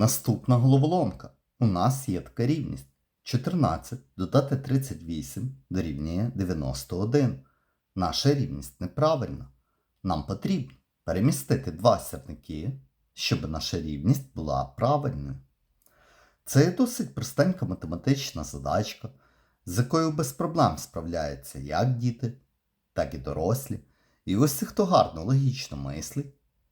Наступна головоломка. У нас є така рівність. 14 додати 38 дорівнює 91. Наша рівність неправильна. Нам потрібно перемістити два сірники, щоб наша рівність була правильною. Це досить простенька математична задачка, з якою без проблем справляються як діти, так і дорослі. І ось хто гарно логічно мислить,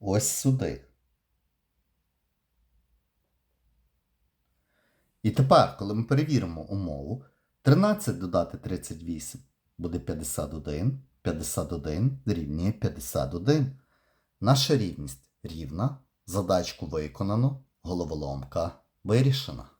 ось сюди. І тепер, коли ми перевіримо умову, 13 додати 38 буде 51, 51 дорівнює 51. Наша рівність рівна, задачку виконано, головоломка вирішена.